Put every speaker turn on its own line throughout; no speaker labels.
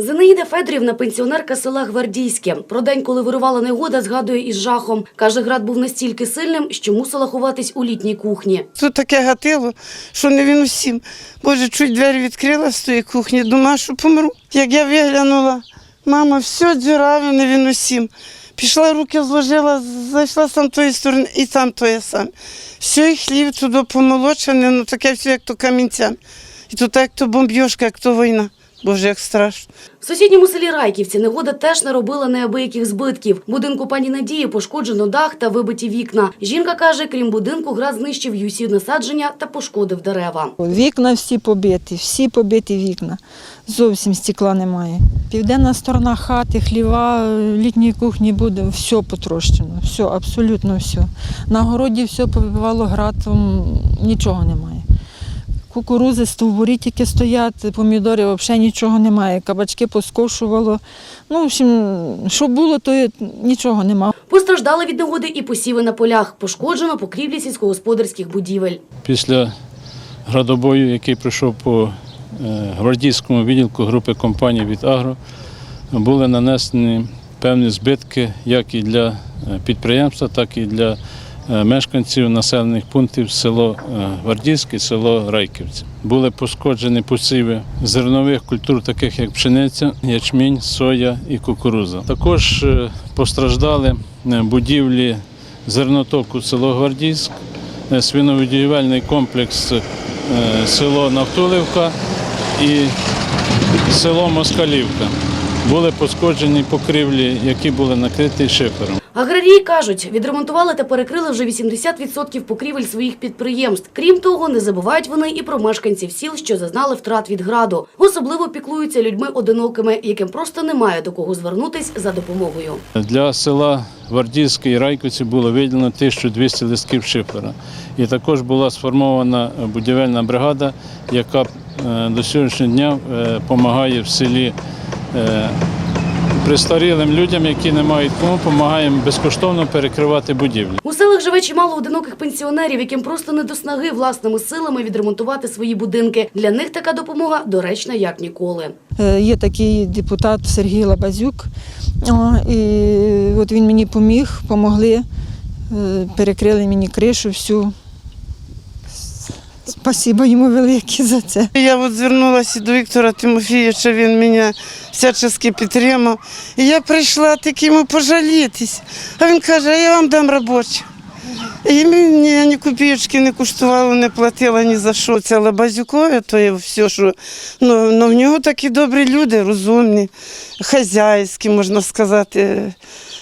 Зинаїда Федорівна, пенсіонерка села Гвардійське. Про день, коли вирувала негода, згадує із жахом. Каже, град був настільки сильним, що мусила ховатись у літній кухні.
Тут таке гатило, що не він усім. Боже, чуть двері відкрила з тої кухні, думаю, що помру. Як я виглянула, мама, все дзюраве, не він усім. Пішла, руки зложила, зайшла з там тої сторони і там тоє саме. Все, і хлів туди помолочене, ну таке все, як то камінцям. І тут як то бомбьошка, як то війна. Боже, як страшно.
В сусідньому селі Райківці негода теж наробила неабияких збитків. Будинку пані Надії пошкоджено дах та вибиті вікна. Жінка каже, крім будинку, град знищив й усі насадження та пошкодив дерева.
Вікна всі побиті, всі побиті вікна. Зовсім стекла немає. Південна сторона хати, хліва, е, літньої кухні буде, все потрощено, все, абсолютно все. На городі все побивало градом, нічого немає. Кукурузи, стовбурі тільки стоять, помідори взагалі нічого немає, кабачки поскошувало. Ну, в общем, що було, то нічого немає.
Постраждали від негоди і посіви на полях. Пошкоджено покрівлі сільськогосподарських будівель.
Після градобою, який пройшов по е, гвардійському відділку групи компаній від Агро, були нанесені певні збитки як і для е, підприємства, так і для мешканців населених пунктів село е, Гвардійське, село Райківці. Були пошкоджені посіви зернових культур, таких як пшениця, ячмінь, соя і кукуруза. Також е, постраждали е, будівлі зернотоку село Гвардійськ, е, свиновидіювальний комплекс е, село Навтулівка і село Москалівка. Були пошкоджені покрівлі, які були накриті шифером.
Аграрії кажуть, відремонтували та перекрили вже 80% покрівель своїх підприємств. Крім того, не забувають вони і про мешканців сіл, що зазнали втрат від граду. Особливо піклуються людьми одинокими, яким просто немає до кого звернутись за допомогою.
Для села Гвардійське і Райковці було виділено 1200 листків шифера. І також була сформована будівельна бригада, яка е, до сьогоднішнього дня допомагає в селі престарілим людям, які не мають кому, допомагаємо безкоштовно перекривати будівлі.
У селах живе чимало одиноких пенсіонерів, яким просто не до снаги власними силами відремонтувати свої будинки. Для них така допомога доречна як ніколи.
Е, Є такий депутат Сергій Лабазюк, і от він мені поміг, помогли, е, перекрили мені кришу всю. Спасибо йому велике за це.
Я от звернулася до Віктора Тимофійовича, він мене всячески підтримав. І я прийшла таки йому пожалітись. А він каже, я вам дам робоче. І мені ні копійочки не коштувало, не платила ні за що. Це Лабазюкове, то є все, що ну, ну в нього такі добрі люди, розумні, хазяйські, можна сказати.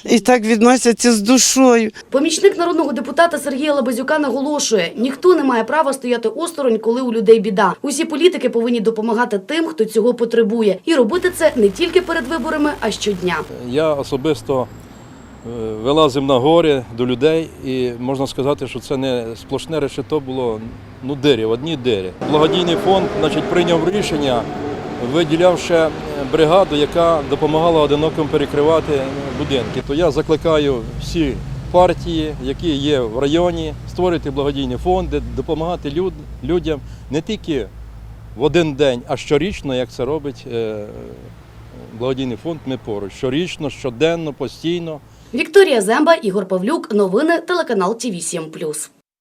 І так відносяться з душою.
Помічник народного депутата Сергія Лабазюка наголошує, ніхто не має права стояти осторонь, коли у людей біда. Усі політики повинні допомагати тим, хто цього потребує, і робити це не тільки перед виборами, а щодня.
Я особисто вилазив на гори до людей, і можна сказати, що це не сплошне решето було ну, дирі, одні дирі. Благодійний фонд значить, прийняв рішення, виділяв ще бригаду, яка допомагала одиноким перекривати е, будинки. То я закликаю всі партії, які є в районі, створити благодійні фонди, допомагати люд, людям не тільки в один день, а щорічно, як це робить е, благодійний фонд Ми поруч. Щорічно, щоденно, постійно.
Вікторія Земба, Ігор Павлюк. Новини телеканал Ті 7+.